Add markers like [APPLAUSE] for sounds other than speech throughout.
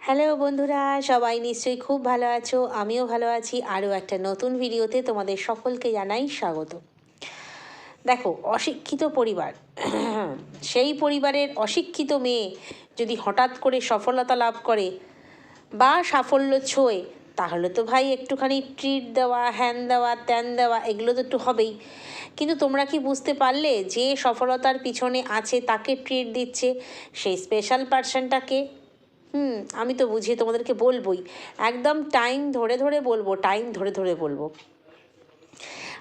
Hello বন্ধুরা, সবাই নিশ্চয়ই খুব ভালো আছো, আমিও ভালো আছি। আরও একটা নতুন ভিডিওতে তোমাদের সকলকে জানাই স্বাগত। দেখো, অশিক্ষিত পরিবার। সেই পরিবারের অশিক্ষিত মেয়ে যদি হঠাৎ করে সফলতা লাভ করে বা সাফল্য ছোঁয়, তাহলে তো ভাই একটুখানি ট্রিট দেওয়া হ্যান দেওয়া, ত্যান দেওয়া, এগুলো তো একটু হবেই। কিন্তু তোমরা কি বুঝতে পারলে যে সফলতার পিছনে আছে তাকে ট্রিট দিচ্ছে? সেই স্পেশাল পার্সনটাকে হুম, আমি তো বুঝিয়ে তোমাদেরকে বলবোই। একদম টাইম ধরে ধরে বলব টাইম ধরে ধরে বলব।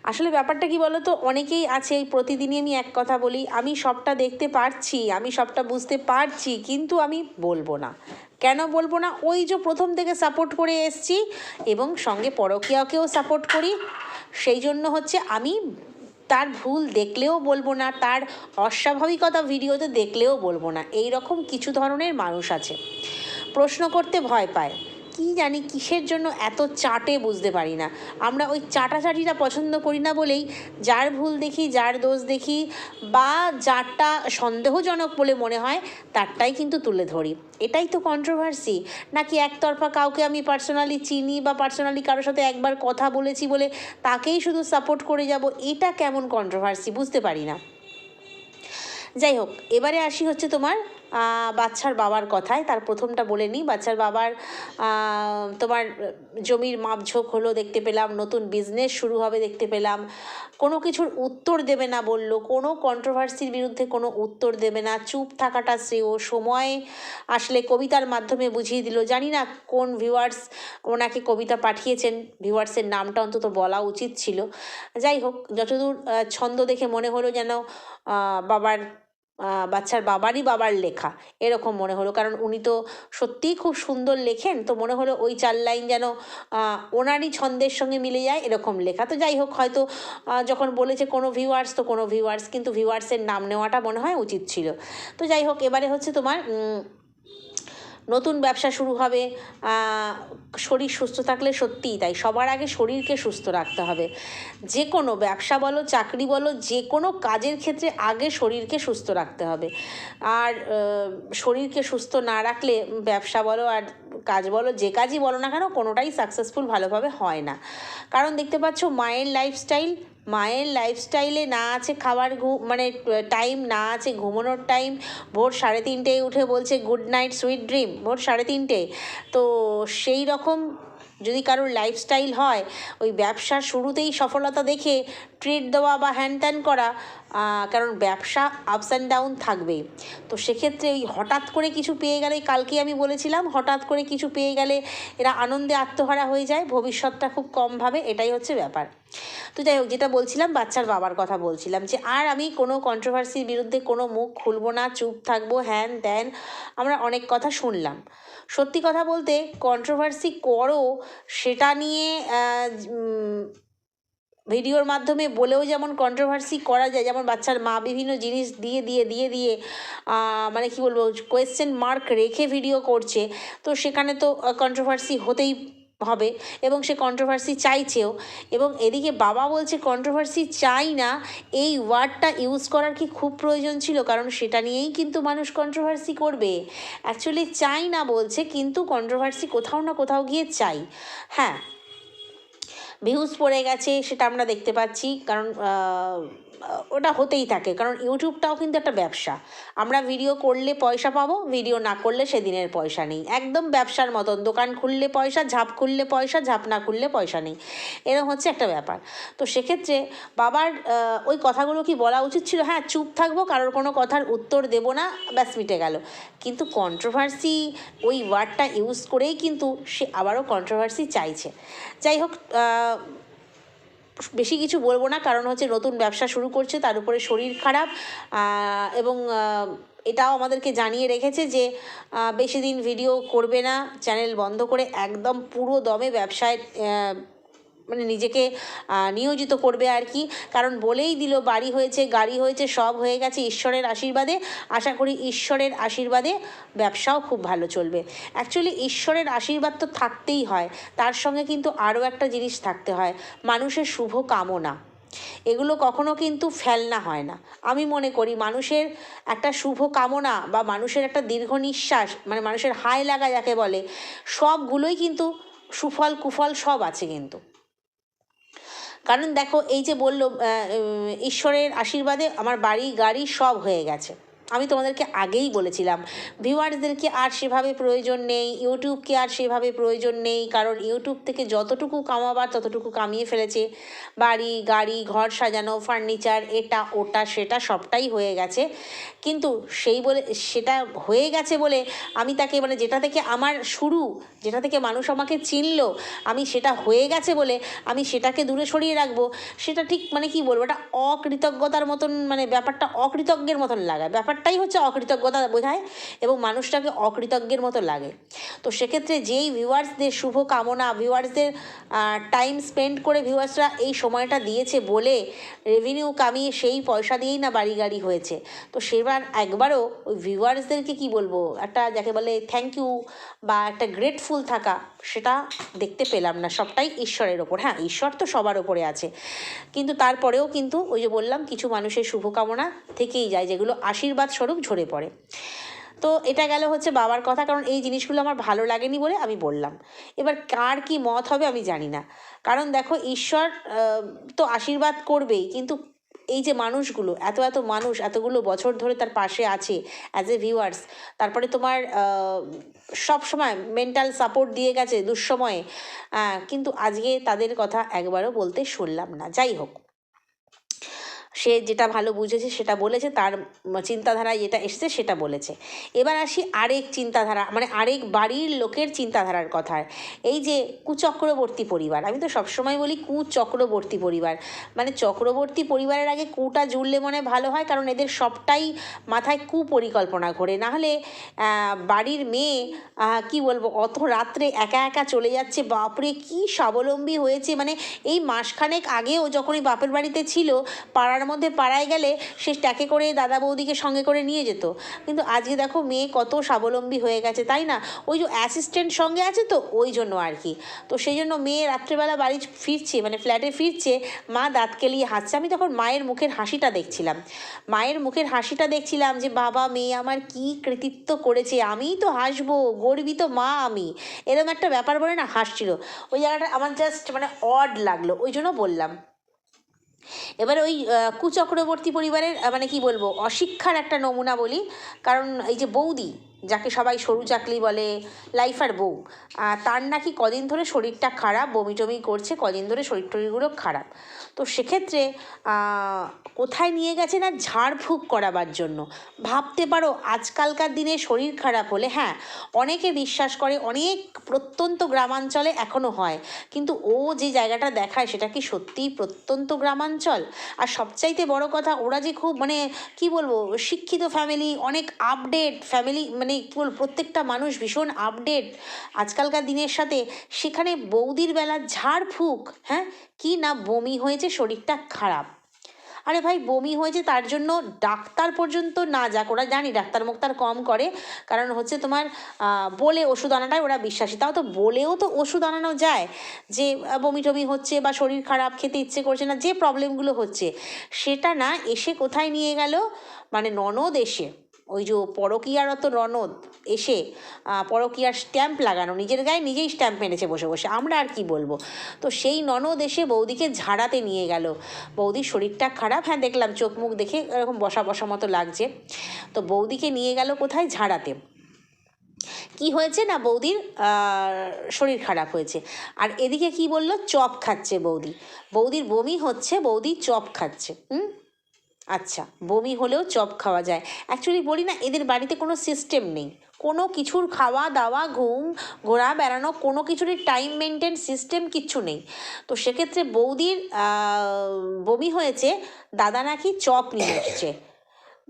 আসলে ব্যাপারটা কি বলো তো অনেকেই আছে, এই প্রতিদিনই আমি এক কথা বলি, আমি সবটা দেখতে পারছি, আমি সবটা বুঝতে পারছি, কিন্তু আমি বলব না। কেন বলব না? ওই যে প্রথম থেকে সাপোর্ট করে এসছি এবং সঙ্গে পরকীয়াকেও সাপোর্ট করি। সেই জন্য হচ্ছে আমি তার ভুল দেখলেও বলব না, তার অস্বাভাবিকতা ভিডিওতে দেখলেও বলব না। এই রকম কিছু ধরনের মানুষ আছে। প্রশ্ন করতে ভয় পায়। কি জানি কিসের জন্য এত চাটে বুঝতে পারি না। আমরা ওই চাটাচাটিটা পছন্দ করি না বলেই যার ভুল দেখি, যার দোষ দেখি বা যারটা সন্দেহজনক বলে মনে হয় তারটাই কিন্তু তুলে ধরি। এটাই তো কন্ট্রোভার্সি নাকি একতরফা কাউকে আমি পার্সোনালি চিনি বা পার্সোনালি কারোর সাথে একবার কথা বলেছি বলে তাকেই শুধু সাপোর্ট করে যাব, এটা কেমন কন্ট্রোভার্সি বুঝতে পারি না। যাই হোক, এবারে আসি হচ্ছে তোমার বাচ্চার বাবার কথায়। তার প্রথমটা বলে নিই, বাচ্চার বাবার তোমার জমির মাপঝোঁক হলো দেখতে পেলাম, নতুন বিজনেস শুরু হবে দেখতে পেলাম। কোনো কিছুর উত্তর দেবে না বলল, কোনো কন্ট্রোভার্সির বিরুদ্ধে কোনো উত্তর দেবে না। চুপ থাকাটা শ্রেয়, সময় আসলে কবিতার মাধ্যমে বুঝিয়ে দিল। জানি না কোন ভিউয়ার্স ওনাকে কবিতা পাঠিয়েছেন ভিউয়ার্সের নামটা অন্তত বলা উচিত ছিল। যাই হোক, যতদূর ছন্দ দেখে মনে হলো যেন বাবার বাচ্চার বাবারই বাবার লেখা। এরকম মনে হলো। কারণ উনি তো সত্যিই খুব সুন্দর লেখেন। তো মনে হলো ওই চার লাইন যেন ওনারই ছন্দের সঙ্গে মিলে যায় এরকম লেখা। তো যাই হোক, হয়তো যখন বলেছে কোনো ভিউয়ার্স তো কোনো ভিউয়ার্স কিন্তু ভিউয়ার্সের নাম নেওয়াটা মনে হয় উচিত ছিল। তো যাই হোক, এবারে হচ্ছে তোমার নতুন ব্যবসা শুরু হবে শরীর সুস্থ থাকলে সত্যিই তাই, সবার আগে শরীরকে সুস্থ রাখতে হবে। যে কোনো ব্যবসা বলো, চাকরি বলো, যে কোনো কাজের ক্ষেত্রে আগে শরীরকে সুস্থ রাখতে হবে। আর শরীরকে সুস্থ না রাখলে ব্যবসা বলো আর কাজ বলো, যে কাজই বলো না কেন, কোনোটাই সাকসেসফুল ভালোভাবে হয় না। কারণ দেখতে পাচ্ছ, মায়ের লাইফস্টাইল মায়ের লাইফস্টাইলে না আছে খাবার ঘু মানে টাইম না আছে ঘুমানোর টাইম ভোর সাড়ে তিনটেয় উঠে বলছে গুড নাইট সুইট ড্রিম ভোর সাড়ে তিনটে। তো সেই রকম যদি কারোর লাইফস্টাইল হয়, ওই ব্যবসার শুরুতেই সফলতা দেখে ট্রিট দেওয়া বা হ্যান ত্যান করা কারণ ব্যবসা আপস অ্যান্ড ডাউন থাকবেই তো সেক্ষেত্রে ওই হঠাৎ করে কিছু পেয়ে গেলে কালকে আমি বলেছিলাম, হঠাৎ করে কিছু পেয়ে গেলে এরা আনন্দে আত্মহারা হয়ে যায়, ভবিষ্যৎটা খুব কম ভাবে, এটাই হচ্ছে ব্যাপার। তো যাই হোক, যেটা বলছিলাম, বাচ্চার বাবার কথা বলছিলাম, যে আর আমি কোনো কন্ট্রোভার্সির বিরুদ্ধে কোনো মুখ খুলবো না, চুপ থাকব হ্যান ত্যান আমরা অনেক কথা শুনলাম। সত্যি কথা বলতে কন্ট্রোভার্সি করো, সেটা নিয়ে ভিডিওর মাধ্যমে বলেও যেমন কন্ট্রোভার্সি করা যায়, যেমন বাচ্চার মা বিভিন্ন জিনিস দিয়ে দিয়ে দিয়ে দিয়ে মানে কি বলব কোয়েশ্চেন মার্ক রেখে ভিডিও করছে, তো সেখানে তো কন্ট্রোভার্সি হতেই হবে এবং সে কন্ট্রোভার্সি চাইছেও। এবং এদিকে বাবা বলছে কন্ট্রোভার্সি চাই না। এই ওয়ার্ডটা ইউজ করার কি খুব প্রয়োজন ছিল? কারণ সেটা নিয়েই কিন্তু মানুষ কন্ট্রোভার্সি করবে। অ্যাকচুয়ালি চাই না বলছে, কিন্তু কন্ট্রোভার্সি কোথাও না কোথাও গিয়ে চাই। হ্যাঁ ভিউজ পড়ে গেছে, সেটা আমরা দেখতে পাচ্ছি। কারণ ওটা হতেই থাকে। কারণ ইউটিউবটাও কিন্তু একটা ব্যবসা। আমরা ভিডিও করলে পয়সা পাবো ভিডিও না করলে সেদিনের পয়সা নেই। একদম ব্যবসার মতন। দোকান খুললে পয়সা, ঝাপ খুললে পয়সা, ঝাপ না খুললে পয়সা নেই। এরকম হচ্ছে একটা ব্যাপার। তো সেক্ষেত্রে বাবার ওই কথাগুলো কি বলা উচিত ছিল? হ্যাঁ চুপ থাকব, কারোর কোনো কথার উত্তর দেবো না, ব্যাস, মিটে গেল। কিন্তু কন্ট্রোভার্সি ওই ওয়ার্ডটা ইউজ করেই কিন্তু সে আবারও কন্ট্রোভার্সি চাইছে। যাই হোক বেশি কিছু বলব না, কারণ হচ্ছে নতুন ব্যবসা শুরু করছে, তার উপরে শরীর খারাপ। এবং এটাও আমাদেরকে জানিয়ে রেখেছে যে বেশি দিন ভিডিও করবে না চ্যানেল বন্ধ করে একদম পুরো দমে ব্যবসায় মানে নিজেকে নিয়োজিত করবে আর কি কারণ বলেই দিল, বাড়ি হয়েছে, গাড়ি হয়েছে, সব হয়ে গেছে, ঈশ্বরের আশীর্বাদে। আশা করি ঈশ্বরের আশীর্বাদে ব্যবসাও খুব ভালো চলবে। অ্যাকচুয়ালি ঈশ্বরের আশীর্বাদ তো থাকতেই হয়। তার সঙ্গে কিন্তু আরও একটা জিনিস থাকতে হয়, মানুষের শুভ কামনা। এগুলো কখনো কিন্তু ফেলনা হয় না। আমি মনে করি মানুষের একটা শুভ কামনা বা মানুষের একটা দীর্ঘ নিঃশ্বাস মানে মানুষের হাই লাগা যাকে বলে, সবগুলোই কিন্তু সুফল কুফল সব আছে কিন্তু। কারণ দেখো এই যে বলল ঈশ্বরের আশীর্বাদে আমার বাড়ি গাড়ি সব হয়ে গেছে। আমি তোমাদেরকে আগেই বলেছিলাম, ভিউয়ার্সদেরকে আর সেভাবে প্রয়োজন নেই, ইউটিউবকে আর সেভাবে প্রয়োজন নেই, কারণ ইউটিউব থেকে যতটুকু কামাবার ততটুকু কামিয়ে ফেলেছে। বাড়ি, গাড়ি, ঘর সাজানো, ফার্নিচার, এটা, ওটা, সেটা সবটাই হয়ে গেছে। কিন্তু সেই বলে, সেটা হয়ে গেছে বলে আমি তাকে মানে যেটা থেকে আমার শুরু, যেটা থেকে মানুষ আমাকে চিনলো, আমি সেটা হয়ে গেছে বলে আমি সেটাকে দূরে সরিয়ে রাখব। সেটা ঠিক মানে কি বলব? এটা অকৃতজ্ঞতার মতন মানে ব্যাপারটা অকৃতজ্ঞের মতন লাগায় ব্যাপারটাই হচ্ছে অকৃতজ্ঞতা বোঝায় এবং মানুষটাকে অকৃতজ্ঞের মতো লাগে। তো সেক্ষেত্রে যেই ভিউয়ার্সদের শুভ কামনা ভিউয়ার্সদের টাইম স্পেন্ড করে ভিউয়ার্সরা এই সময়টা দিয়েছে বলে রেভিনিউ কামিয়ে সেই পয়সা দিয়েই না বাড়ি গাড়ি হয়েছে। তো সেবার একবারও ওই ভিউয়ার্সদেরকে কি বলব? একটা যাকে বলে থ্যাংক ইউ বা একটা গ্রেটফুল থাকা, সেটা দেখতে পেলাম না। সবটাই ঈশ্বরের ওপর। হ্যাঁ ঈশ্বর তো সবার ওপরে আছে। কিন্তু তারপরেও কিন্তু ওই যে বললাম, কিছু মানুষের শুভকামনা থেকেই যায়, যেগুলো আশীর্বাদ স্বরূপ ঝরে পড়ে। তো এটা গেল হচ্ছে বাবার কথা, কারণ এই জিনিসগুলো আমার ভালো লাগেনি বলে আমি বললাম। এবার কার কি মত হবে আমি জানি না। কারণ দেখো, ঈশ্বর তো আশীর্বাদ করবেই, কিন্তু এই যে মানুষগুলো, এত এত মানুষ, এতগুলো বছর ধরে তার পাশে আছে অ্যাজ এ ভিউয়ার্স তারপরে তোমার সব সময় মেন্টাল সাপোর্ট দিয়ে গেছে দুঃসময়ে কিন্তু আজকে তাদের কথা একবারও বলতে শুনলাম না। যাই হোক সে যেটা ভালো বুঝেছে সেটা বলেছে, তার চিন্তাধারায় যেটা এসেছে সেটা বলেছে। এবার আসি আরেক চিন্তাধারা মানে আরেক বাড়ির লোকের চিন্তাধারার কথা এই যে কুচক্রবর্তী পরিবার, আমি তো সবসময় বলি কুচক্রবর্তী পরিবার। মানে চক্রবর্তী পরিবারের আগে কুটা জুড়লে মনে ভালো হয়, কারণ এদের সবটাই মাথায় কুপরিকল্পনা ঘোরে। নাহলে বাড়ির মেয়ে কি বলব, অত রাত্রে একা একা চলে যাচ্ছে, বাপরে কি স্বাবলম্বী হয়েছে। মানে এই মাসখানেক আগেও যখন এই বাপের বাড়িতে ছিল, পাড়ার মধ্যে পাড়ায় গেলে সে ট্যাকে করে দাদা বৌদিকে সঙ্গে করে নিয়ে যেত। কিন্তু আজকে দেখো মেয়ে কত স্বাবলম্বী হয়ে গেছে, তাই না? ওই যে অ্যাসিস্ট্যান্ট সঙ্গে আছে তো, ওই জন্য আর কি। তো সেই জন্য মেয়ে রাত্রেবেলা বাড়ি ফিরছে মানে ফ্ল্যাটে ফিরছে, মা দাঁত কেলিয়ে হাসছে। আমি তখন মায়ের মুখের হাসিটা দেখছিলাম। মায়ের মুখের হাসিটা দেখছিলাম যে, বাবা, মেয়ে আমার কি কৃতিত্ব করেছে, আমিই তো হাসবো, গর্বিত মা আমি। এরকম একটা ব্যাপার বলে না, হাসছিল। ওই জায়গাটা আমার জাস্ট মানে অড লাগল, ওই জন্য বললাম। এবার ওই কুচক্রবর্তী পরিবারের মানে কি বলব, অশিক্ষার একটা নমুনা বলি, কারণ এই যে বৌদি যাকে সবাই সরু চাকলি বলে লাইফার বউ। তার নাকি কদিন ধরে শরীরটা খারাপ বমি টমি করছে, কদিন ধরে শরীর টরীরগুলো খারাপ। তো সেক্ষেত্রে কোথায় নিয়ে গেছে না ঝাড়ফুঁক করাবার জন্য? ভাবতে পারো, আজকালকার দিনে শরীর খারাপ হলে হ্যাঁ অনেকে বিশ্বাস করে, অনেক প্রত্যন্ত গ্রামাঞ্চলে এখনও হয়। কিন্তু ও যে জায়গাটা দেখায়, সেটা কি সত্যিই প্রত্যন্ত গ্রামাঞ্চল? আর সবচাইতে বড় কথা, ওরা যে খুব মানে কি বলব, শিক্ষিত ফ্যামিলি অনেক আপডেট ফ্যামিলি মানে কী বলব প্রত্যেকটা মানুষ ভীষণ আপডেট আজকালকার দিনের সাথে সেখানে বৌদির বেলা ঝাড়ফুঁক হ্যাঁ? কি না বমি হয়েছে, শরীরটা খারাপ। আরে ভাই, বমি হয়েছে তার জন্য ডাক্তার পর্যন্ত না যাক, ওরা জানি ডাক্তার মুক্তার কম করে। কারণ হচ্ছে তোমার বলে ওষুধ আনাটাই ওরা বিশ্বাসী। তাও তো বলেও তো ওষুধ আনানো যায় যে বমি টমি হচ্ছে বা শরীর খারাপ, খেতে ইচ্ছে করছে না, যে প্রবলেমগুলো হচ্ছে, সেটা না এসে কোথায় নিয়ে গেল? মানে ননদ এসে ওই যে পরকীয়ারত রনদ এসে পরকীয়ার স্ট্যাম্প লাগানো, নিজের গায়ে নিজেই স্ট্যাম্প মেরেছে বসে বসে, আমরা আর কি বলব? তো সেই ননদ এসে বৌদিকে ঝাড়াতে নিয়ে গেল। বৌদির শরীরটা খারাপ হ্যাঁ দেখলাম, চোখ মুখ দেখে এরকম বসা বসা মতো লাগছে। তো বৌদিকে নিয়ে গেল কোথায়? ঝাড়াতে। কি হয়েছে না বৌদির? শরীর খারাপ হয়েছে। আর এদিকে কি বলল? চপ খাচ্ছে বৌদি। বৌদির বমি হচ্ছে, বৌদি চপ খাচ্ছে, হুম? আচ্ছা বমি হলেও চপ খাওয়া যায়। অ্যাকচুয়ালি বলি না, এদের বাড়িতে কোনো সিস্টেম নেই। কোনো কিছুর খাওয়া দাওয়া, ঘুম, ঘোরা, বেড়ানো, কোনো কিছুরই টাইম মেনটেন সিস্টেম কিচ্ছু নেই। তো সেক্ষেত্রে বৌদির বমি হয়েছে, দাদা নাকি চপ নিয়ে এসছে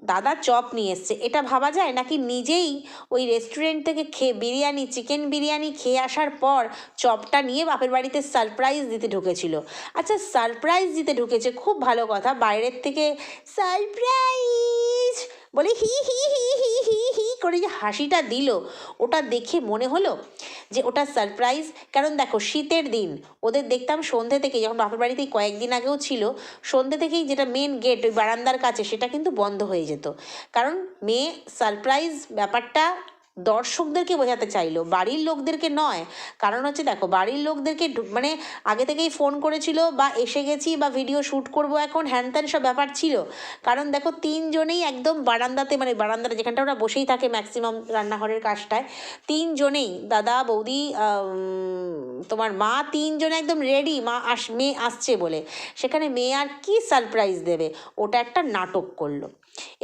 দাদা চপ নিয়ে এসছে। এটা ভাবা যায় নাকি নিজেই ওই রেস্টুরেন্ট থেকে খেয়ে বিরিয়ানি চিকেন বিরিয়ানি খেয়ে আসার পর চপটা নিয়ে বাপের বাড়িতে সারপ্রাইজ দিতে ঢুকেছিল। আচ্ছা সারপ্রাইজ দিতে ঢুকেছে, খুব ভালো কথা। বাইরের থেকে সারপ্রাইজ বলে হি হি হি হি হি হি করে যে হাসিটা দিল, ওটা দেখে মনে হলো যে ওটা সারপ্রাইজ কারণ দেখো, শীতের দিন, ওদের দেখতাম সন্ধে থেকে, যখন বাপের বাড়িতে কয়েকদিন আগেও ছিল, সন্ধে থেকেই যেটা মেন গেট ওই বারান্দার কাছে, সেটা কিন্তু বন্ধ হয়ে যেত। কারণ মেয়ে সারপ্রাইজ ব্যাপারটা দর্শকদেরকে বোঝাতে চাইলো, বাড়ির লোকদেরকে নয়। কারণ হচ্ছে দেখো, বাড়ির লোকদেরকে মানে আগে থেকেই ফোন করেছিল বা এসে গেছি বা ভিডিও শ্যুট করব এখন, হ্যান ত্যান সব ব্যাপার ছিল। কারণ দেখো, তিনজনেই একদম বারান্দাতে মানে বারান্দাটা যেখানটা ওরা বসেই থাকে ম্যাক্সিমাম রান্নাঘরের কাজটায়, তিনজনেই, দাদা, বৌদি তোমার মা, তিনজনে একদম রেডি মা আস, মেয়ে আসছে বলে। সেখানে মেয়ে আর কি সারপ্রাইজ দেবে? ওটা একটা নাটক করল।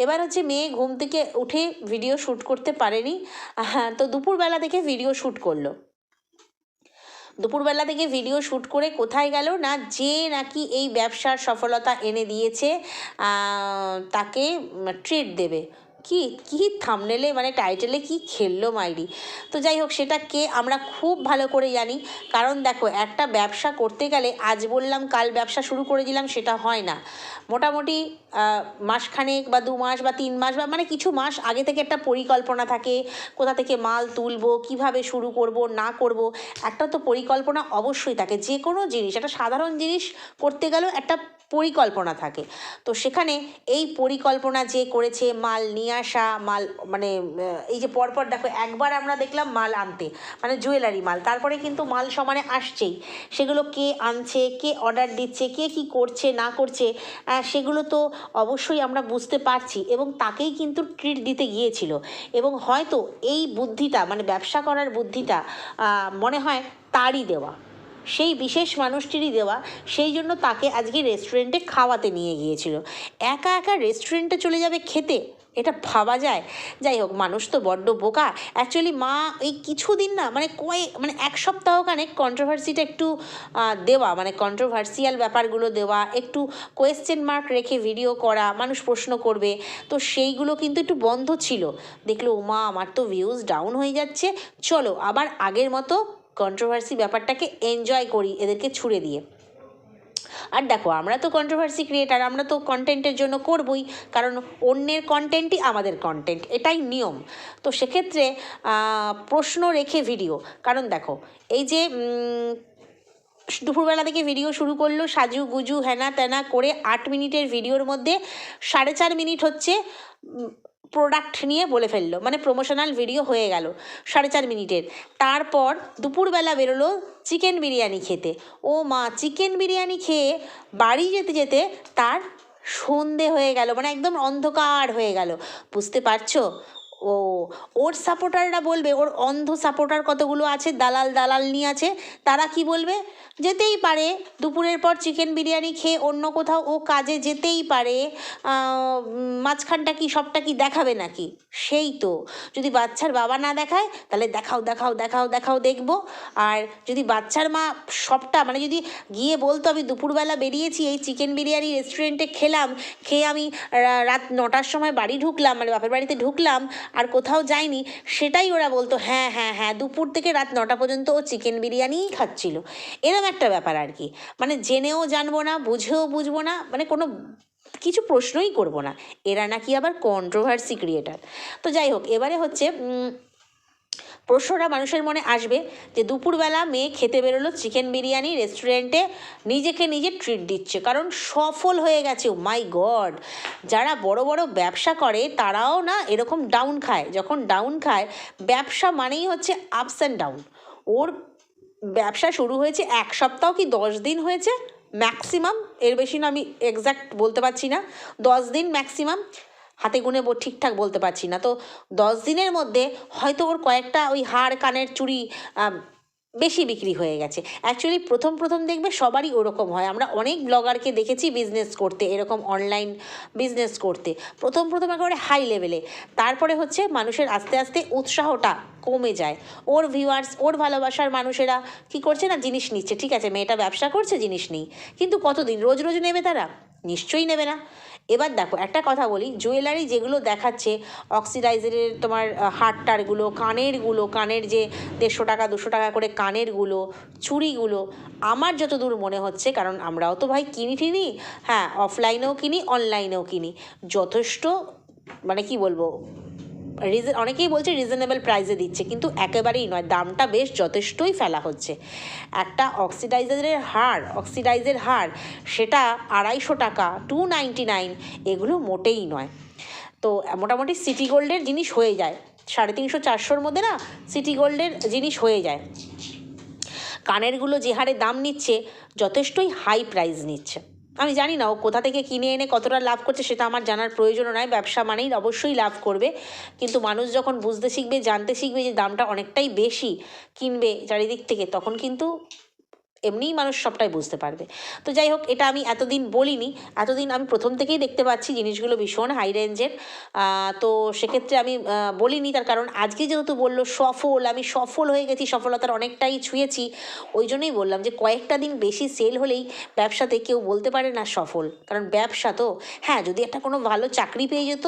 এবার হচ্ছে মেয়ে ঘুম থেকে উঠে ভিডিও শ্যুট করতে পারেনি। হ্যাঁ তো দুপুরবেলা থেকে ভিডিও শ্যুট করল। দুপুরবেলা থেকে ভিডিও শ্যুট করে কোথায় গেল না, যে নাকি এই ব্যবসার সফলতা এনে দিয়েছে তাকে ট্রিট দেবে। কি কি থামনেলে মানে টাইটেলে কি খেললো মাইরি? তো যাই হোক, সেটা কে আমরা খুব ভালো করে জানি। কারণ দেখো, একটা ব্যবসা করতে গেলে, আজ বললাম, কাল ব্যবসা শুরু করে দিলাম, সেটা হয় না। মোটামুটি মাসখানেক বা দু মাস বা তিন মাস বা মানে কিছু মাস আগে থেকে একটা পরিকল্পনা থাকে, কোথা থেকে মাল তুলবো, কীভাবে শুরু করব, না করব, একটা তো পরিকল্পনা অবশ্যই থাকে। যে কোনো জিনিস, একটা সাধারণ জিনিস করতে গেলেও একটা পরিকল্পনা থাকে। তো সেখানে এই পরিকল্পনা যে করেছে, মাল নিয়ে আসা মাল মানে এই যে পরপর দেখো, একবার আমরা দেখলাম মাল আনতে মানে জুয়েলারি মাল, তারপরে কিন্তু মাল সমানে আসছেই। সেগুলো কে আনছে, কে অর্ডার দিচ্ছে, কে কি করছে, না করছে সেগুলো তো অবশ্যই আমরা বুঝতে পারছি এবং তাকেই কিন্তু ট্রিট দিতে গিয়েছিল। এবং হয়তো এই বুদ্ধিটা মানে ব্যবসা করার বুদ্ধিটা মনে হয় তারই দেওয়া। সেই বিশেষ মানুষটিরই দেওয়া, সেই জন্য তাকে আজকে রেস্টুরেন্টে খাওয়াতে নিয়ে গিয়েছিল। একা একা রেস্টুরেন্টে চলে যাবে খেতে? এটা ভাবা যায়। যাই হোক, মানুষ তো বড্ড বোকা। অ্যাকচুয়ালি মা এই কিছুদিন না মানে কয়েক মানে এক সপ্তাহ কানেক কন্ট্রোভার্সিটা একটু দেওয়া মানে কন্ট্রোভার্সিয়াল ব্যাপারগুলো দেওয়া, একটু কোয়েশ্চেন মার্ক রেখে ভিডিও করা, মানুষ প্রশ্ন করবে। তো সেইগুলো কিন্তু একটু বন্ধ ছিল। দেখল মা আমার তো ভিউজ ডাউন হয়ে যাচ্ছে। চলো, আবার আগের মতো কন্ট্রোভার্সি ব্যাপারটাকে এনজয় করি, এদেরকে ছুড়ে দিয়ে। আর দেখো, আমরা তো কন্ট্রোভার্সি ক্রিয়েটার আমরা তো কন্টেন্টের জন্য করবই, কারণ অন্যের কন্টেন্টই আমাদের কন্টেন্ট এটাই নিয়ম। তো সেক্ষেত্রে প্রশ্ন রেখে ভিডিও কারণ দেখো, এই যে দুপুরবেলা থেকে ভিডিও শুরু করল, সাজু, গুজু হেনা তেনা করে আট মিনিটের ভিডিওর মধ্যে সাড়ে চার মিনিট হচ্ছে প্রোডাক্ট নিয়ে বলে ফেলল। মানে প্রমোশনাল ভিডিও হয়ে গেল সাড়ে চার মিনিটের। তারপর দুপুরবেলা বেরোলো চিকেন বিরিয়ানি খেতে। ও মা চিকেন বিরিয়ানি খেয়ে বাড়ি যেতে যেতে তার সন্ধে হয়ে গেল মানে একদম অন্ধকার হয়ে গেল। বুঝতে পারছ? ও, ওর সাপোর্টাররা বলবে, ওর অন্ধ সাপোর্টার কতগুলো আছে? দালাল দালাল নিয়ে আছে। তারা কি বলবে? যেতেই পারে। দুপুরের পর চিকেন বিরিয়ানি খেয়ে অন্য কোথাও ও কাজে যেতেই পারে। মাঝখানটা কি, সবটা কি দেখাবে নাকি? সেই তো। যদি বাচ্চার বাবা না দেখায়, তাহলে দেখাও দেখাও দেখাও দেখাও দেখব। আর যদি বাচ্চার মা সবটা মানে যদি গিয়ে বলতো, আমি দুপুরবেলা বেরিয়েছি, এই চিকেন বিরিয়ানি রেস্টুরেন্টে খেলাম, খেয়ে আমি রাত নটার সময় বাড়ি ঢুকলাম মানে বাপের বাড়িতে ঢুকলাম আর কোথাও যায়নি, সেটাই ওরা বলতো হ্যাঁ হ্যাঁ হ্যাঁ দুপুর থেকে রাত নটা পর্যন্ত ও চিকেন বিরিয়ানিই খাচ্ছিল। এরকম একটা ব্যাপার আর কি। মানে জেনেও জানব না, বুঝেও বুঝব না মানে কোনো কিছু প্রশ্নই করব না। এরা নাকি আবার কন্ট্রোভার্সি ক্রিয়েটার তো যাই হোক, এবারে হচ্ছে প্রশ্নটা মানুষের মনে আসবে যে দুপুরবেলা মেয়ে খেতে বেরোলো চিকেন বিরিয়ানি রেস্টুরেন্টে, নিজেকে নিজে ট্রিট দিচ্ছে। কারণ সফল হয়ে গেছে মাই গড। যারা বড় বড় ব্যবসা করে, তারাও না এরকম ডাউন খায়। যখন ডাউন খায়, ব্যবসা মানেই হচ্ছে আপস অ্যান্ড ডাউন ওর ব্যবসা শুরু হয়েছে এক সপ্তাহ কি দশ দিন হয়েছে? ম্যাক্সিমাম এর বেশি না আমি এক্স্যাক্ট বলতে পারছি না। দশ দিন ম্যাক্সিমাম হাতে গুনে ঠিকঠাক বলতে পারছি না। তো দশ দিনের মধ্যে হয়তো ওর কয়েকটা ওই হাড়, কানের চুড়ি বেশি বিক্রি হয়ে গেছে। অ্যাকচুয়ালি প্রথম প্রথম দেখবে সবারই ওরকম হয়। আমরা অনেক ব্লগারকে দেখেছি বিজনেস করতে, এরকম অনলাইন বিজনেস করতে। প্রথম প্রথম একেবারে হাই লেভেলে তারপরে হচ্ছে মানুষের আস্তে আস্তে উৎসাহটা কমে যায়। ওর ভিউয়ার্স ওর ভালোবাসার মানুষেরা কি করছে না, জিনিস নিচ্ছে। ঠিক আছে, মেয়েটা ব্যবসা করছে, জিনিস নেই। কিন্তু কতদিন? রোজ রোজ নেবে তারা? নিশ্চয়ই নেবে না। এবার দেখো, একটা কথা বলি জুয়েলারি যেগুলো দেখাচ্ছে অক্সিডাইজারের তোমার হারটারগুলো, কানেরগুলো, কানের যে দেড়শো টাকা, দুশো টাকা করে কানেরগুলো, চুড়িগুলো, আমার যতদূর মনে হচ্ছে, কারণ আমরাও তো ভাই কিনি টিনি হ্যাঁ অফলাইনেও কিনি অনলাইনেও কিনি, যথেষ্ট মানে কি বলব রিজন অনেকেই বলছে রিজনেবল প্রাইসে দিচ্ছে, কিন্তু একেবারেই নয়, দামটা বেশ যথেষ্টই ফেলা হচ্ছে। একটা অক্সিডাইজারের হার অক্সিডাইজের হার, সেটা আড়াইশো টাকা টু নাইনটি নাইন এগুলো মোটেই নয়। তো মোটামুটি সিটি গোল্ডের জিনিস হয়ে যায়। সাড়ে তিনশো চারশোর মধ্যে না সিটি গোল্ডের জিনিস হয়ে যায়। কানেরগুলো যে হারে দাম নিচ্ছে, যথেষ্টই হাই প্রাইস নিচ্ছে। আমি জানি না, ও কোথা থেকে কিনে এনে কতটা লাভ করছে সেটা আমার জানার প্রয়োজনও নয় ব্যবসা মানেই অবশ্যই লাভ করবে। কিন্তু মানুষ যখন বুঝতে শিখবে, জানতে শিখবে যে দামটা অনেকটাই বেশি কিনবে চারিদিক থেকে, তখন কিন্তু এমনিই মানুষ সবটাই বুঝতে পারবে। তো যাই হোক, এটা আমি এতদিন বলিনি, এতদিন আমি প্রথম থেকেই দেখতে পাচ্ছি জিনিসগুলো ভীষণ হাই রেঞ্জের তো সেক্ষেত্রে আমি বলিনি, তার কারণ আজকে যেহেতু বলল সফল, আমি সফল হয়ে গেছি, সফলতার অনেকটাই ছুঁয়েছি, ওই জন্যই বললাম যে কয়েকটা দিন বেশি সেল হলেই ব্যবসাতে কেউ বলতে পারে না সফল। কারণ ব্যবসা তো হ্যাঁ যদি একটা কোনো ভালো চাকরি পেয়ে যেত,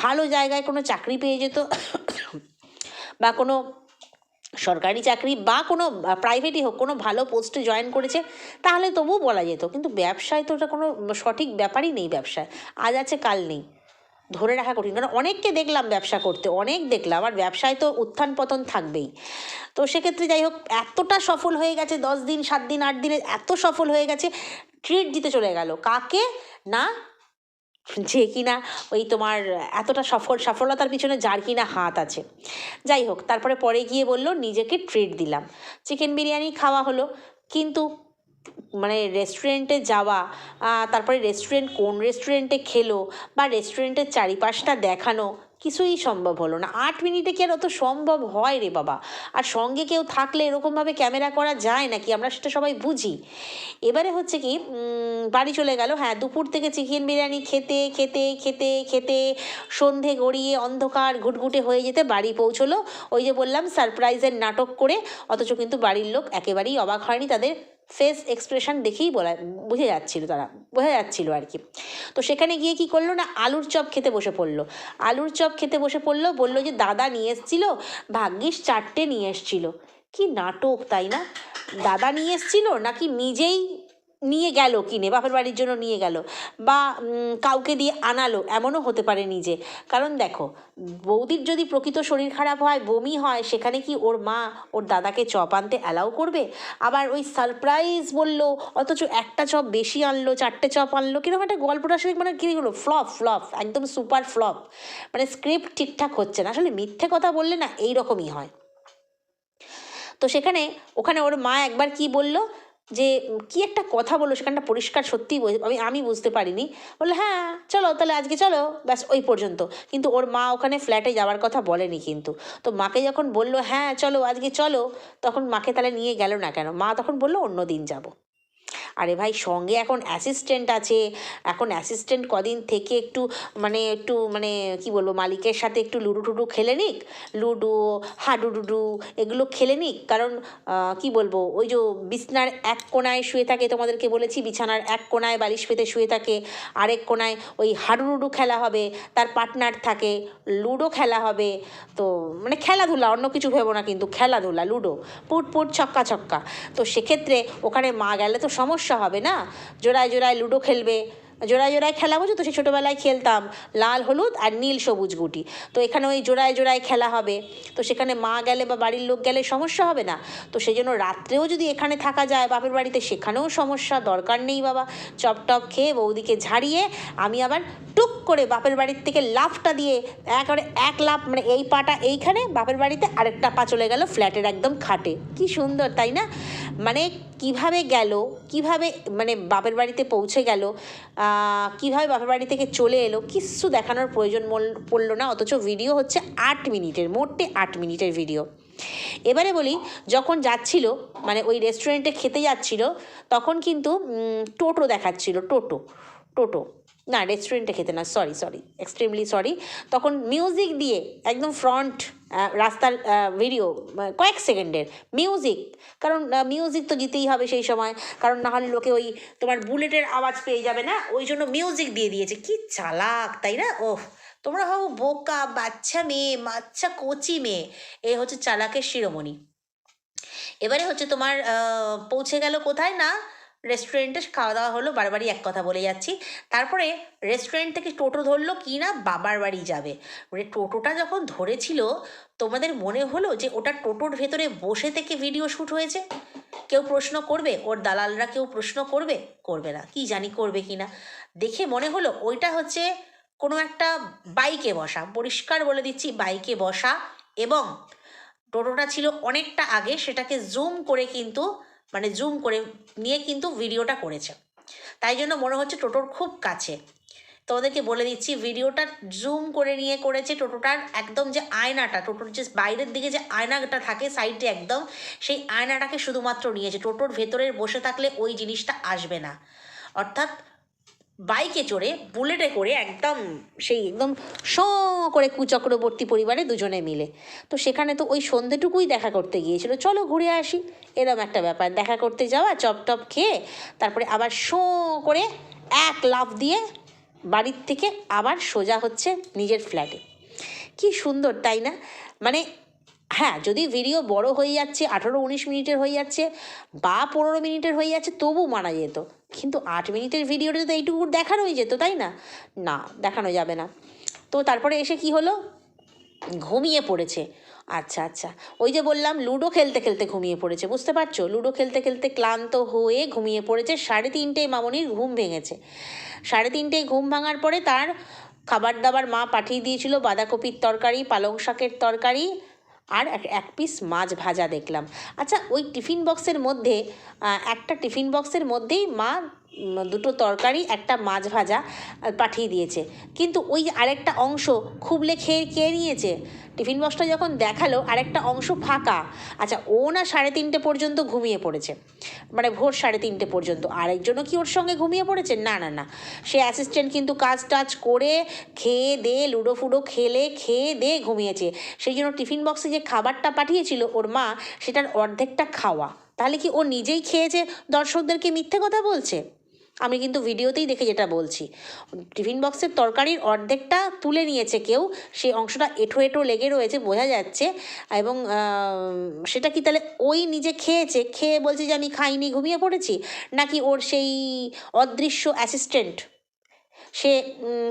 ভালো জায়গায় কোনো চাকরি পেয়ে যেত, [COUGHS] বা কোনো সরকারি চাকরি বা কোনো প্রাইভেটই হোক, কোনো ভালো পোস্টে জয়েন করেছে, তাহলে তবুও বলা যেত। কিন্তু ব্যবসায় তো ওটা কোনো সঠিক ব্যাপারই নেই ব্যবসায়। আজ আছে, কাল নেই। ধরে রাখা কঠিন। কারণ অনেককে দেখলাম ব্যবসা করতে, অনেক দেখলাম। আর ব্যবসায় তো উত্থান পতন থাকবেই। তো সেক্ষেত্রে যাই হোক, এতটা সফল হয়ে গেছে, দশ দিন, সাত দিন, আট দিনে এত সফল হয়ে গেছে ট্রিট দিতে চলে গেল। কাকে? না যে কিনা ওই তোমার এতটা সফল, সফলতার পিছনে যার কিনা হাত আছে। যাই হোক, তারপরে পরে গিয়ে বলল, নিজেকে ট্রিট দিলাম। চিকেন বিরিয়ানি খাওয়া হলো, কিন্তু মানে রেস্টুরেন্টে যাওয়া তারপরে রেস্টুরেন্ট কোন রেস্টুরেন্টে খেলো বা রেস্টুরেন্টের চারিপাশটা দেখানো কিছুই সম্ভব হলো না। আট মিনিটে কি আর অত সম্ভব হয় রে বাবা? আর সঙ্গে কেউ থাকলে এরকমভাবে ক্যামেরা করা যায় নাকি? আমরা সেটা সবাই বুঝি। এবারে হচ্ছে কি বাড়ি চলে গেল। হ্যাঁ দুপুর থেকে চিকেন বিরিয়ানি খেতে খেতে খেতে খেতে সন্ধে গড়িয়ে অন্ধকার ঘুটঘুটে হয়ে যেতে বাড়ি পৌঁছলো। ওই যে বললাম সারপ্রাইজের নাটক করে। অথচ কিন্তু বাড়ির লোক একেবারেই অবাক হয়নি। তাদের ফেস এক্সপ্রেশন দেখেই বলা, বুঝে যাচ্ছিল তারা, বোঝা যাচ্ছিল আর কি। তো সেখানে গিয়ে কি করল না, আলুর চপ খেতে বসে পড়ল। আলুর চপ খেতে বসে পড়ল, বলল যে, দাদা নিয়ে এসছিল, ভাগ্যিস চারটে নিয়ে এসছিল। কি নাটক, তাই না? দাদা নিয়ে এসছিল নাকি নিজেই নিয়ে গেল কিনে, বাপের বাড়ির জন্য নিয়ে গেল বা কাউকে দিয়ে আনালো, এমনও হতে পারে নিজে। কারণ দেখো, বৌদির যদি প্রকৃত শরীর খারাপ হয়, বমি হয়, সেখানে কি ওর মা ওর দাদাকে চপ আনতে অ্যালাউ করবে? আবার ওই সারপ্রাইজ বলল, অথচ একটা চপ বেশি আনলো, চারটে চপ আনলো, কীরকম একটা গল্পটা শুনে মানে কী হলো ফ্লপ ফ্লপ একদম সুপার ফ্লপ মানে স্ক্রিপ্ট ঠিকঠাক হচ্ছে না, আসলে মিথ্যে কথা বললে না এই রকমই হয়। তো সেখানে, ওখানে ওর মা একবার কি বলল যে কি একটা কথা বলল, সেখানটা পরিষ্কার সত্যিই আমি আমি বুঝতে পারিনি। বলল হ্যাঁ চলো, তাহলে আজকে চলো, ব্যাস, ওই পর্যন্ত। কিন্তু ওর মা ওখানে ফ্ল্যাটে যাওয়ার কথা বলেনি কিন্তু। তো মাকে যখন বলল হ্যাঁ চলো, আজকে চলো, তখন মাকে তাহলে নিয়ে গেল না কেন? মা তখন বলল, অন্য দিন যাব। আরে ভাই, সঙ্গে এখন অ্যাসিস্ট্যান্ট আছে। এখন অ্যাসিস্ট্যান্ট কদিন থেকে একটু মানে একটু মানে কি বলব, মালিকের সাথে একটু লুডো টুডু খেলে নিক, লুডো, হাডুডুডু এগুলো খেলে নিক। কারণ কি বলব, ওই যে বিছনার এক কোনায় শুয়ে থাকে, তোমাদেরকে বলেছি, বিছানার এক কোনায় বালিশ পেতে শুয়ে থাকে, আরেক কোনায় ওই হাডুডুডু খেলা হবে, তার পার্টনার থাকে, লুডো খেলা হবে। তো মানে খেলাধুলা, অন্য কিছু ভেবো না কিন্তু, খেলাধুলা, লুডো, পুট পুট, ছক্কা ছক্কা। তো সেক্ষেত্রে ওখানে মা গেলে তো সমস্যা। হবে না? জোড়ায় জোড়ায় লুডো খেলবে। জোড়ায় জোড়ায় খেলা বোঝো তো? সে ছোটোবেলায় খেলতাম লাল, হলুদ আর নীল সবুজ গুটি। তো এখানে ওই জোড়ায় জোড়ায় খেলা হবে। তো সেখানে মা গেলে বা বাড়ির লোক গেলে সমস্যা হবে না? তো সেই জন্য রাত্রেও যদি এখানে থাকা যায় বাপের বাড়িতে, সেখানেও সমস্যা দরকার নেই বাবা। চপ টপ খেয়ে বৌদিকে ঝাড়িয়ে আমি আবার টুক করে বাপের বাড়ির থেকে লাফটা দিয়ে একেবারে এক লাফ মানে এই পাটা এইখানে বাপের বাড়িতে আরেকটা পা চলে গেল ফ্ল্যাটের একদম খাটে। কি সুন্দর, তাই না? মানে কীভাবে গেল, কীভাবে মানে বাপের বাড়িতে পৌঁছে গেল কীভাবে বাপের বাড়ি থেকে চলে এলো? কিচ্ছু দেখানোর প্রয়োজন পড়ল না, অথচ ভিডিও হচ্ছে আট মিনিটের, মোটে আট মিনিটের ভিডিও এবারে বলি, যখন যাচ্ছিল মানে ওই রেস্টুরেন্টে খেতে যাচ্ছিল, তখন কিন্তু টোটো দেখাচ্ছিল, টোটো টোটো। না রেস্টুরেন্টে খেতে না সরি সরি এক্সট্রিমলি সরি তখন মিউজিক দিয়ে, একদম ফ্রন্ট রাস্তার ভিডিও কয়েক সেকেন্ডের মিউজিক কারণ মিউজিক তো দিতেই হবে সেই সময়। কারণ না হলে লোকে ওই তোমার বুলেটের আওয়াজ পেয়ে যাবে না? ওই জন্য মিউজিক দিয়ে দিয়েছে। কি চালাক, তাই না? ওহ, তোমরা ভাবো বোকা, বাচ্চা মেয়ে, বাচ্চা কচি মেয়ে। এ হচ্ছে চালাকের শিরোমণি। এবারে হচ্ছে তোমার পৌঁছে গেল কোথায় না? রেস্টুরেন্টে খাওয়া দাওয়া হলো, বারবারই এক কথা বলে যাচ্ছি। তারপরে রেস্টুরেন্ট থেকে টোটো ধরলো কি না বাবার বাড়ি যাবে। ওরে টোটোটা যখন ধরেছিল, তোমাদের মনে হলো যে ওটা টোটোর ভেতরে বসে থেকে ভিডিও শ্যুট হয়েছে? কেউ প্রশ্ন করবে? ওর দালালরা কেউ প্রশ্ন করবে? করবে না। কি জানি করবে কি না। দেখে মনে হলো ওইটা হচ্ছে কোনো একটা বাইকে বসা। পরিষ্কার বলে দিচ্ছি, বাইকে বসা। এবং টোটোটা ছিল অনেকটা আগে, সেটাকে জুম করে কিন্তু মানে জুম করে নিয়ে কিন্তু ভিডিওটা করেছে। তাই জন্য মনে হচ্ছে টোটোর খুব কাছে। তোমাদেরকে বলে দিচ্ছি ভিডিওটা জুম করে নিয়ে করেছে টোটোটার একদম যে আয়নাটা, টোটোর যে বাইরের দিকে যে আয়নাটা থাকে সাইডে একদম, সেই আয়নাটাকে শুধুমাত্র নিয়েছে। টোটোর ভেতরের বসে থাকলে ওই জিনিসটা আসবে না। অর্থাৎ বাইকে চড়ে বুলেটে করে একদম সেই একদম স করে কুচক্রবর্তী পরিবারে দুজনে মিলে। তো সেখানে তো ওই সন্ধেটুকুই দেখা করতে গিয়েছিল। চলো ঘুরে আসি, এরম একটা ব্যাপার। দেখা করতে যাওয়া, চপ টপ খেয়ে তারপরে আবার শো করে এক লাফ দিয়ে বাড়ির থেকে আবার সোজা হচ্ছে নিজের ফ্ল্যাটে। কি সুন্দর, তাই না? মানে হ্যাঁ যদি ভিডিও বড় হয়ে যাচ্ছে, আঠেরো উনিশ মিনিটের হয়ে যাচ্ছে বা পনেরো মিনিটের হয়ে যাচ্ছে, তবু মানা যেত। কিন্তু আট মিনিটের ভিডিওটা তো এইটুকু দেখানোই যেত, তাই না? না, দেখানো যাবে না। তো তারপরে এসে কি হলো? ঘুমিয়ে পড়েছে। আচ্ছা আচ্ছা। ওই যে বললাম, লুডো খেলতে খেলতে ঘুমিয়ে পড়েছে, বুঝতে পারছ? লুডো খেলতে খেলতে ক্লান্ত হয়ে ঘুমিয়ে পড়েছে। সাড়ে তিনটেয় মামনির ঘুম ভেঙেছে। সাড়ে তিনটেয় ঘুম ভাঙার পরে তার খাবার দাবার মা পাঠিয়ে দিয়েছিল, বাঁধাকপির তরকারি, পালং শাকের তরকারি আর এক পিস মাছ ভাজা দেখলাম। আচ্ছা ওই টিফিন বক্সের মধ্যে একটা টিফিন বক্সের মধ্যেই মা দুটো তরকারি, একটা মাছ ভাজা পাঠিয়ে দিয়েছে। কিন্তু ওই আরেকটা অংশ খুবলে খেয়ে খেয়ে নিয়েছে। টিফিন বক্সটা যখন দেখাল, আরেকটা অংশ ফাঁকা। আচ্ছা ও না সাড়ে তিনটে পর্যন্ত ঘুমিয়ে পড়েছে। মানে ভোর সাড়ে তিনটে পর্যন্ত। আরেকজনও কি ওর সঙ্গে ঘুমিয়ে পড়েছে? না না না। সে অ্যাসিস্ট্যান্ট কিন্তু কাজ টাজ করে খেয়ে দে, লুডো ফুডো খেলে, খেয়ে দে ঘুমিয়েছে। সেই জন্য টিফিন বক্সে যে খাবারটা পাঠিয়েছিল ওর মা, সেটার অর্ধেকটা খাওয়া। তাহলে কি ও নিজেই খেয়েছে? দর্শকদেরকে মিথ্যে কথা বলছে? আমি কিন্তু ভিডিওতেই দেখে যেটা বলছি। টিফিন বক্সের তরকারির অর্ধেকটা তুলে নিয়েছে কেউ সেই অংশটা এঁঠো এঁঠো লেগে রয়েছে বোঝা যাচ্ছে। এবং সেটা কি তাহলে ওই নিজে খেয়েছে? খেয়ে বলছে যে আমি খাইনি, ঘুমিয়ে পড়েছি? নাকি ওর সেই অদৃশ্য অ্যাসিস্ট্যান্ট সে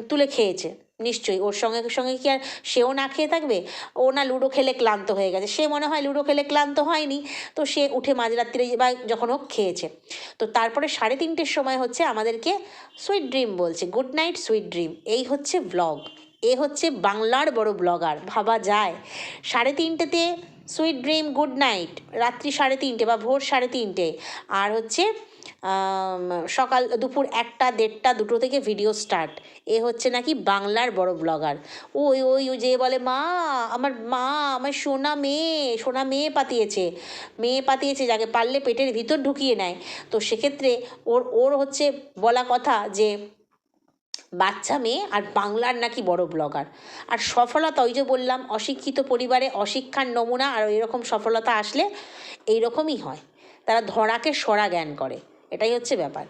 তুলে খেয়েছে? নিশ্চয়ই, ওর সঙ্গে সঙ্গে কি আর সেও না খেয়ে থাকবে? ও না লুডো খেলে ক্লান্ত হয়ে গেছে। সে মনে হয় লুডো খেলে ক্লান্ত হয়নি। তো সে উঠে মাঝরাত্রিরে বা যখন হোক খেয়েছে। তো তারপরে সাড়ে তিনটের সময় হচ্ছে আমাদেরকে সুইট ড্রিম বলছে। গুড নাইট সুইট ড্রিম এই হচ্ছে ব্লগ এ হচ্ছে বাংলার বড় ব্লগার ভাবা যায়। সাড়ে তিনটেতে সুইট ড্রিম গুড নাইট রাত্রি সাড়ে তিনটে বা ভোর সাড়ে তিনটে। আর হচ্ছে সকাল দুপুর একটা, দেড়টা, দুটো থেকে ভিডিও স্টার্ট এ হচ্ছে নাকি বাংলার বড় ব্লগার ওই ওই যে বলে, মা, আমার মা, আমার সোনা মেয়ে সোনা মেয়ে পাতিয়েছে। মেয়ে পাতিয়েছে, যাকে পারলে পেটের ভিতর ঢুকিয়ে নেয়। তো সেক্ষেত্রে ওর ওর হচ্ছে বলা কথা যে, বাচ্চা মেয়ে আর বাংলার নাকি বড় ব্লগার আর সফলতা, ওই যে বললাম, অশিক্ষিত পরিবারে অশিক্ষার নমুনা আর এরকম সফলতা আসলে এইরকমই হয়। তারা ধরাকে সরা জ্ঞান করে। এটাই হচ্ছে ব্যাপার।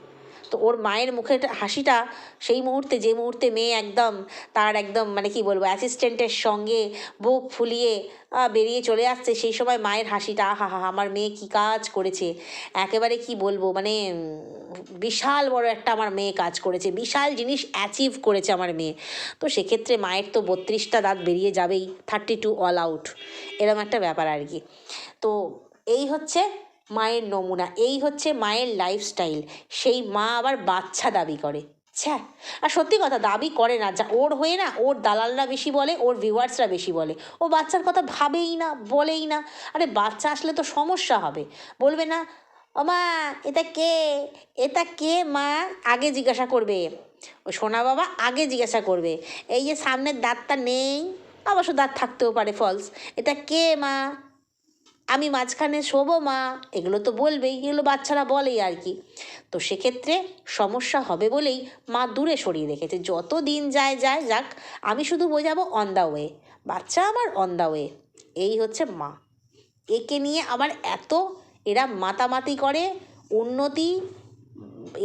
তো ওর মায়ের মুখের হাসিটা সেই মুহূর্তে, যে মুহূর্তে মেয়ে একদম তার একদম মানে কি বলব অ্যাসিস্ট্যান্টের সঙ্গে বুক ফুলিয়ে বেরিয়ে চলে আসছে, সেই সময় মায়ের হাসিটা আহা হা আমার মেয়ে কী কাজ করেছে? একেবারে কি বলব মানে বিশাল বড় একটা আমার মেয়ে কাজ করেছে, বিশাল জিনিস অ্যাচিভ করেছে আমার মেয়ে। তো সেক্ষেত্রে মায়ের তো বত্রিশটা দাঁত বেরিয়ে যাবেই থার্টি টু অল আউট এরম একটা ব্যাপার আর কি। তো এই হচ্ছে মায়ের নমুনা, এই হচ্ছে মায়ের লাইফস্টাইল সেই মা আবার বাচ্চা দাবি করে। ছ্যা আর সত্যি কথা, দাবি করে না। যা, ওর হয়ে না, ওর দালালরা বেশি বলে, ওর ভিউয়ার্সরা বেশি বলে। ও বাচ্চার কথা ভাবেই না, বলেই না। আরে বাচ্চা আসলে তো সমস্যা হবে। বলবে না, ও মা, এটা কে? এটা কে মা? আগে জিজ্ঞাসা করবে। ও সোনা বাবা আগে জিজ্ঞাসা করবে, এই যে সামনের দাঁতটা নেই? অবশ্য দাঁত থাকতেও পারে ফলস এটা কে মা? আমি মাঝখানে শোবো মা, এগুলো তো বলবেই, এগুলো বাচ্চারা বলেই আর কি। তো সেক্ষেত্রে সমস্যা হবে বলেই মা দূরে সরিয়ে রেখেছে। যত দিন যায় যায় যাক, আমি শুধু বোঝাবো অন দ্য ওয়ে বাচ্চা আমার অন দ্য ওয়ে এই হচ্ছে মা। একে নিয়ে আবার এত এরা মাতামাতি করে, উন্নতি,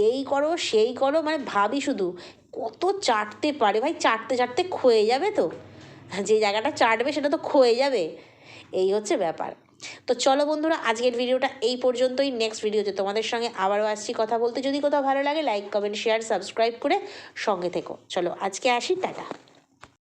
এই করো, সেই করো মানে ভাবি শুধু, কত চাটতে পারে ভাই, চাটতে চাটতে ক্ষয়ে যাবে তো। যে জায়গাটা চাটবে সেটা তো ক্ষয়ে যাবে। এই হচ্ছে ব্যাপার। তো চলো বন্ধুরা, আজকের ভিডিওটা এই পর্যন্তই। নেক্সট ভিডিওতে তোমাদের সঙ্গে আবারও আসছি কথা বলতে। যদি কোথাও ভালো লাগে লাইক কমেন্ট শেয়ার সাবস্ক্রাইব করে সঙ্গে থেকো। চলো, আজকে আসি, টাটা।